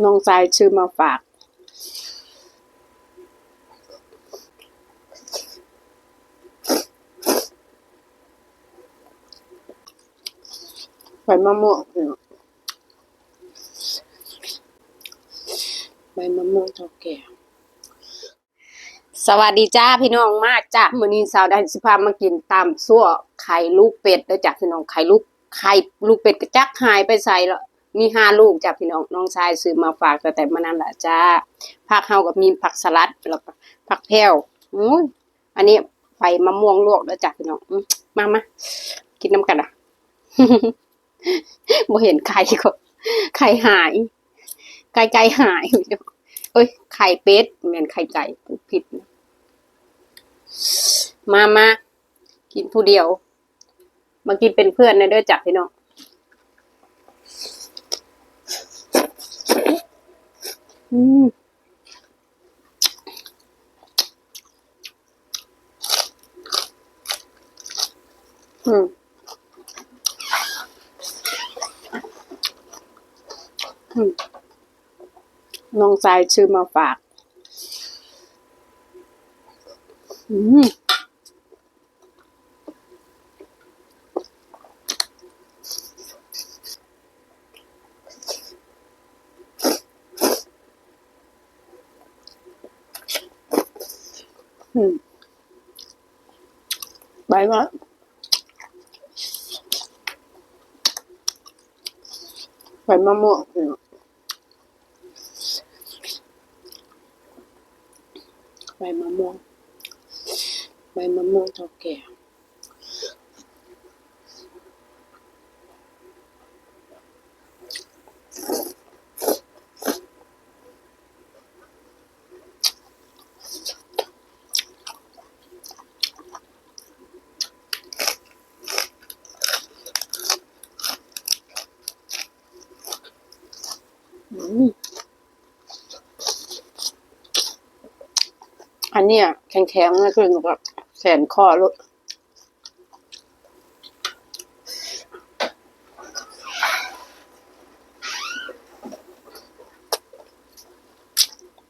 น้องชายชื่อมาฝาก ใบมะม่วงใบมะม่วงเท่าแก่สวัสดีจ้าพี่น้องมากจ้ามื้อนี้สาวได้สิพามากินตามซั่วไข่ลูกเป็ดเด้จ้ะพี่น้องไข่ลูกไข่ลูกเป็ดกระจักหายไปใส่แล้ว มีห้าลูกจ้ะพี่น้องน้องชายซื้อมาฝากแต่แต่มานั้นแหละจ้าผักเฮากับมีผักสลัดแล้วก็ผักแพรวอุ้ยอันนี้ใบมะม่วงลวกเด้อจ้ะพี่น้องมามากินน้ำกันอะบ่เห็นไข่ก็ไข่หายไก่ไก่หายเอ้ยไข่เป็ดแม่นไข่ไก่พูดผิดมามากินผู้เดียว มากินเป็นเพื่อนนะเด้อจับพี่น้อง อืมอืมอืมน้องชายชื่อมาฝาก อืม อืมใบมะใบมะม่วงพี่น้องใบมะม่วงใบมะม่วงเท่าแก่ อืม อันเนี้ยแข็งๆนะคือหนูแบบแสนข้อรถ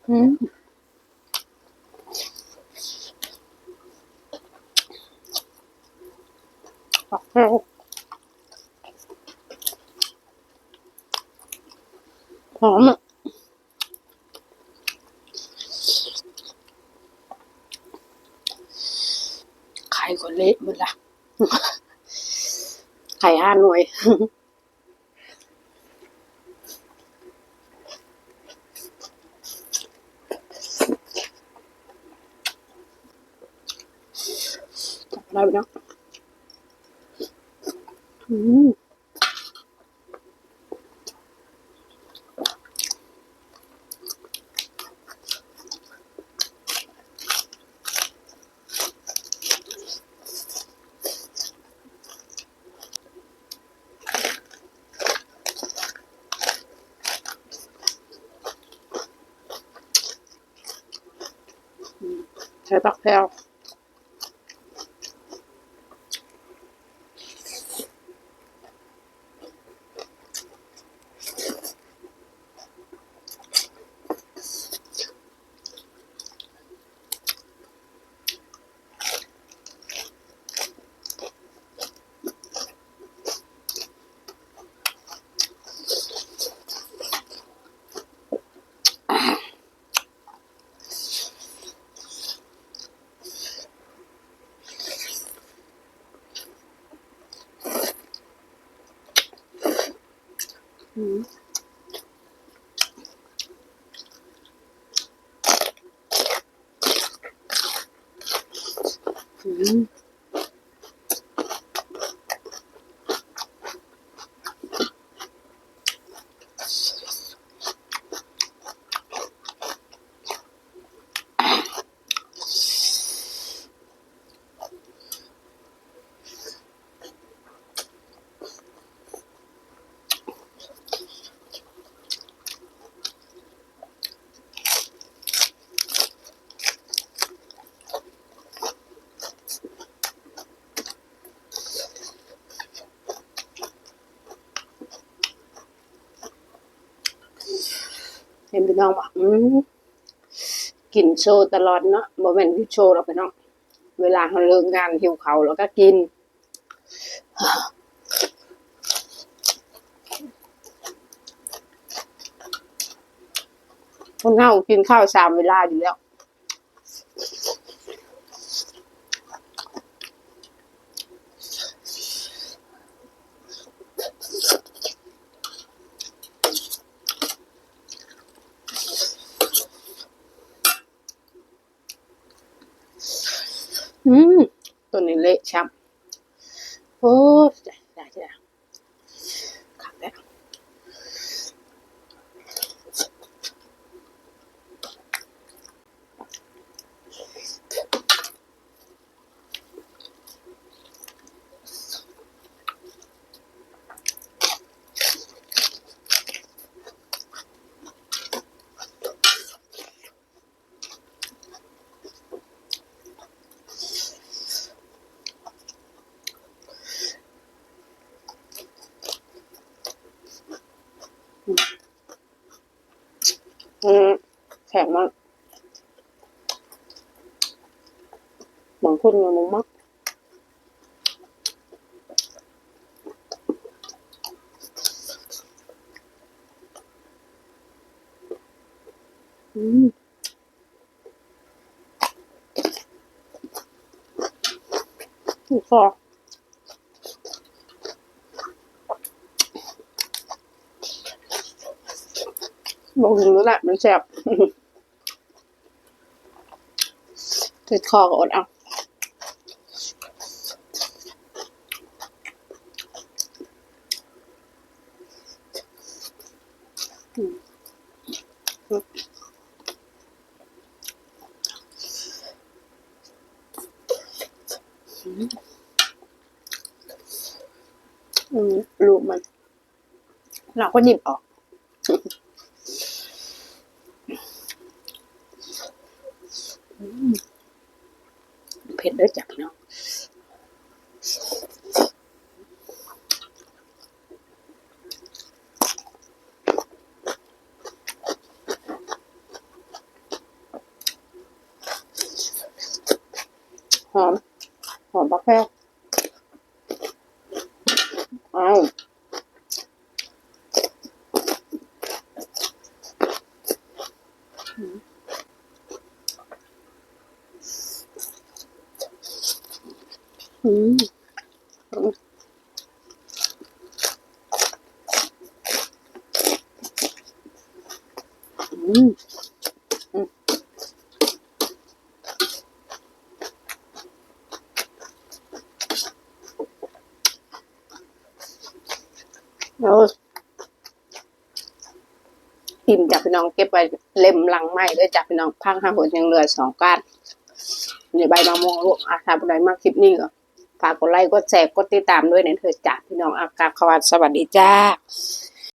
อืมออกแล้วหอมอะ ไข่ ก็เละหมดละไข่ห้าหน่วยจับอะไหมเนาะอืม ใช้ปั กแเห็นพี่น้องบอกอืมกินโชว์ตลอดเนาะโมเมนต์ที่โชว์เรอกพี่น้องเวลาเขาเลิกงานหิวเขาเราก็กินคนเฮากินข้าวสามเวลาอยู่แล้ว อืม ตัวนี้เละช้ำโอ้ได้ได้ได้ขับแล้วอืมแข็งมาก บางคนมันมากอืมอีกฟอบอกถึงแล้วแหละมันแซ่บติดคอก็อดเอา อืมลูกมัน เราก็หยิบออก เผ็ดด้วยจับเนาะหอม หอมปลาแก้ว อ้าวอืมอืมอืม แล้วอิ่มจากพี่น้องเก็บไปเล่มลังไม้ด้วยจากพี่น้องพังห้าหัวยังเหลือสองก้านในใบมะม่วงลูกอาถ้าผู้ใดมากคลิปนี้ก็ฝากกดไลค์กดแชร์กดติดตามด้วยในเธอจากพี่น้องอากาศขวัสสวัสดีจ้า